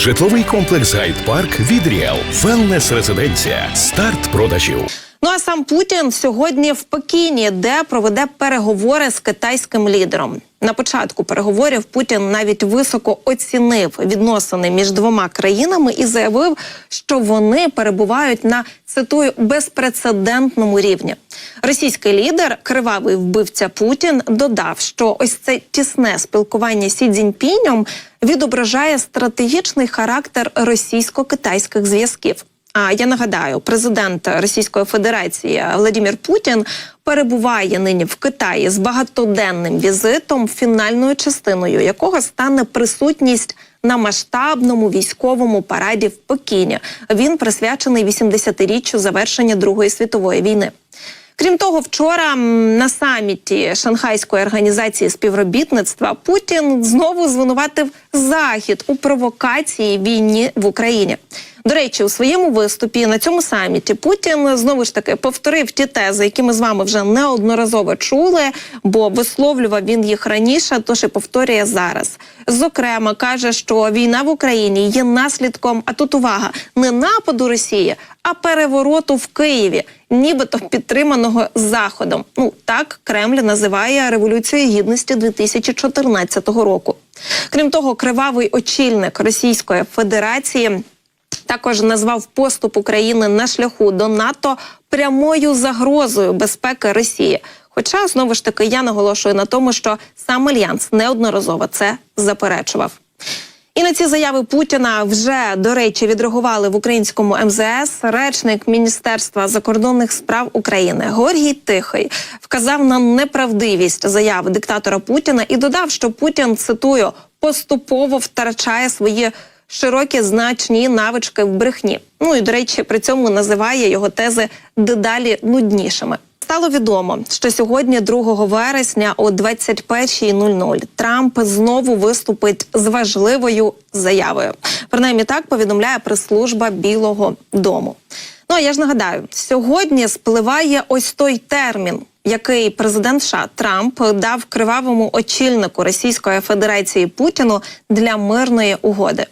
Житловий комплекс Гайд Парк від Ріел. Велнес резиденція. Старт продажів. Ну а сам Путін сьогодні в Пекіні, де проведе переговори з китайським лідером. На початку переговорів Путін навіть високо оцінив відносини між двома країнами і заявив, що вони перебувають на цитую безпрецедентному рівні. Російський лідер, кривавий вбивця Путін, додав, що ось це тісне спілкування Сі Цзіньпінем відображає стратегічний характер російсько-китайських зв'язків. А я нагадаю, президент Російської Федерації Владимир Путін перебуває нині в Китаї з багатоденним візитом, фінальною частиною якого стане присутність на масштабному військовому параді в Пекіні. Він присвячений 80-річчю завершення Другої світової війни. Крім того, вчора на саміті Шанхайської організації співробітництва Путін знову звинуватив Захід у провокації війні в Україні. До речі, у своєму виступі на цьому саміті Путін знову ж таки повторив ті тези, які ми з вами вже неодноразово чули, бо висловлював він їх раніше, тож і повторює зараз. Зокрема, каже, що війна в Україні є наслідком, а тут увага, не нападу Росії, а перевороту в Києві, нібито підтриманого Заходом. Ну так Кремль називає революцію гідності 2014 року. Крім того, кривавий очільник Російської Федерації також назвав поступ України на шляху до НАТО прямою загрозою безпеки Росії. Хоча знову ж таки я наголошую на тому, що сам альянс неодноразово це заперечував. І на ці заяви Путіна вже до речі відреагували в українському МЗС. Речник Міністерства закордонних справ України Георгій Тихий вказав на неправдивість заяв диктатора Путіна і додав, що Путін цитую поступово втрачає свої широкі значні навички в брехні. Ну і до речі, при цьому називає його тези дедалі нуднішими. Стало відомо, що сьогодні, 2 вересня, о 21.00 Трамп знову виступить з важливою заявою. Принаймні так повідомляє прес-служба Білого Дому. Ну а я ж нагадаю, сьогодні спливає ось той термін, який президент США Трамп дав кривавому очільнику Російської Федерації Путіну для мирної угоди.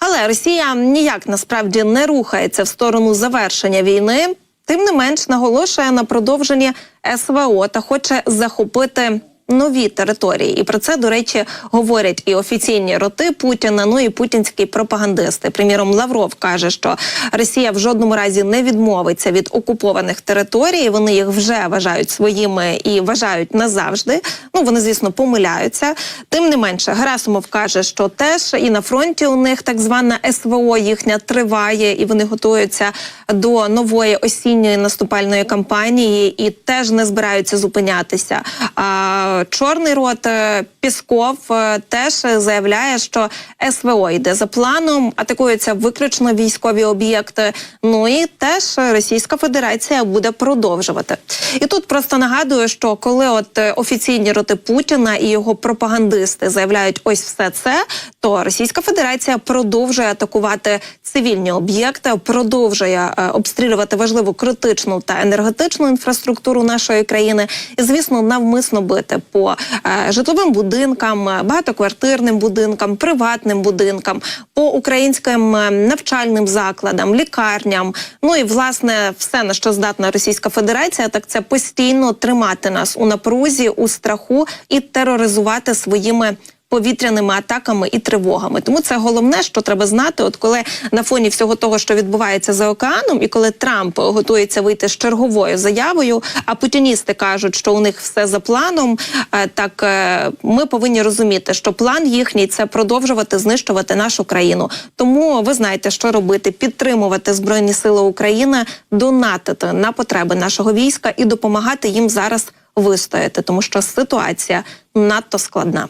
Але Росія ніяк насправді не рухається в сторону завершення війни. Тим не менш наголошує на продовженні СВО та хоче захопити нові території. І про це, до речі, говорять і офіційні роти Путіна, ну і путінські пропагандисти. Приміром, Лавров каже, що Росія в жодному разі не відмовиться від окупованих територій. Вони їх вже вважають своїми і вважають назавжди. Ну вони, звісно, помиляються. Тим не менше, Герасимов каже, що теж і на фронті у них так звана СВО їхня триває, і вони готуються до нової осінньої наступальної кампанії і теж не збираються зупинятися. А Чорний рот е, Пісков е, теж заявляє, що СВО йде за планом, атакуються виключно військові об'єкти. Ну і теж Російська Федерація буде продовжувати. І тут просто нагадую, що коли от е, офіційні роти Путіна і його пропагандисти заявляють ось все це, то Російська Федерація продовжує атакувати цивільні об'єкти, продовжує обстрілювати важливу критичну та енергетичну інфраструктуру нашої країни, і звісно, навмисно бити по е, житловим будинкам, е, багатоквартирним будинкам, приватним будинкам, по українським е, навчальним закладам, лікарням. Ну і власне все на що здатна Російська Федерація, так це постійно тримати нас у напрузі, у страху і тероризувати своїми повітряними атаками і тривогами. Тому це головне, що треба знати. От коли на фоні всього того, що відбувається за океаном, і коли Трамп готується вийти з черговою заявою, а путіністи кажуть, що у них все за планом. е, Так е, ми повинні розуміти, що план їхній це продовжувати знищувати нашу країну. Тому ви знаєте, що робити: підтримувати збройні сили України, донатити на потреби нашого війська і допомагати їм зараз вистояти, тому що ситуація надто складна.